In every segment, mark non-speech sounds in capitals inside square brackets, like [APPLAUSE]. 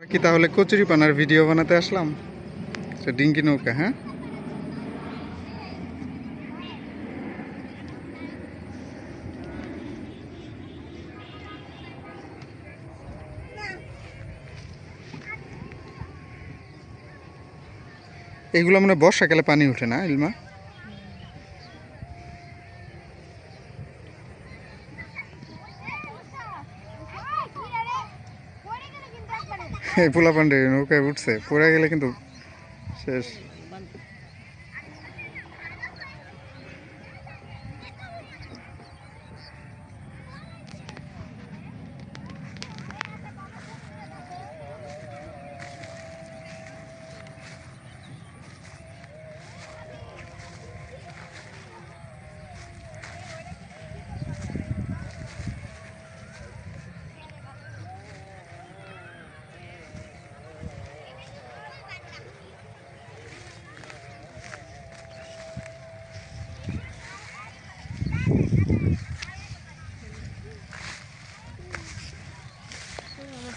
কি তাহলে কচুরি পানার ভিডিও বানাতে আসলাম? ডিঙ্কি নৌকা হ্যাঁ? এগুলো মানে বর্ষাকালে পানি ওঠে না, ইলমা? [LAUGHS] এই পোলা পান্ডে নৌকায় উঠছে পড়ে গেলে কিন্তু শেষ।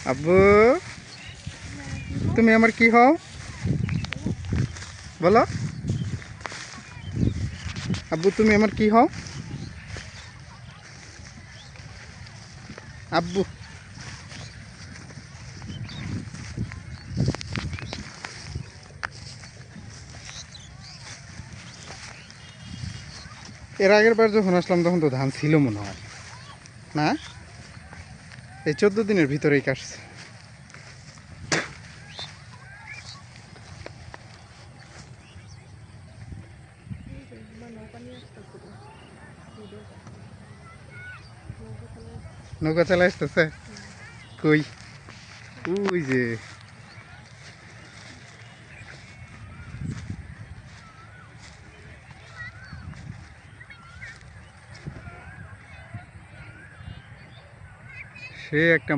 আব্বু, তুমি আমার কি হও? বলো। আব্বু, তুমি আমার কি হও? আব্বু। এর আগের বার যখন আসলাম, তখন তো ধান ছিল মনে হয়। না? এই চোদ্দ দিনের ভিতরেই কাটছে। নৌকা চালাই আসতেছে? কই? ওই যে। সে একটা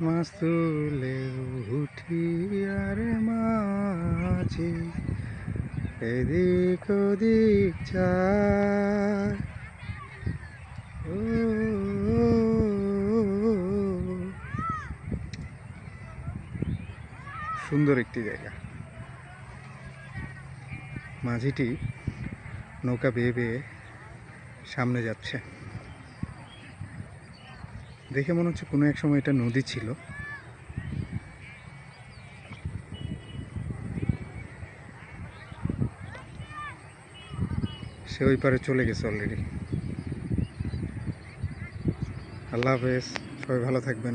মাছ উঠি আর মাঝি। এদিক ওদিক চায় ও, সুন্দর একটি জায়গা। মাঝিটি নৌকা বেয়ে বেয়ে সামনে যাচ্ছে। দেখে মনে হচ্ছে কোনো এক সময় এটা নদী ছিল। সে ওই পারে চলে গেছে অলরেডি আল্লাহ হাফেজ সবাই ভালো থাকবেন।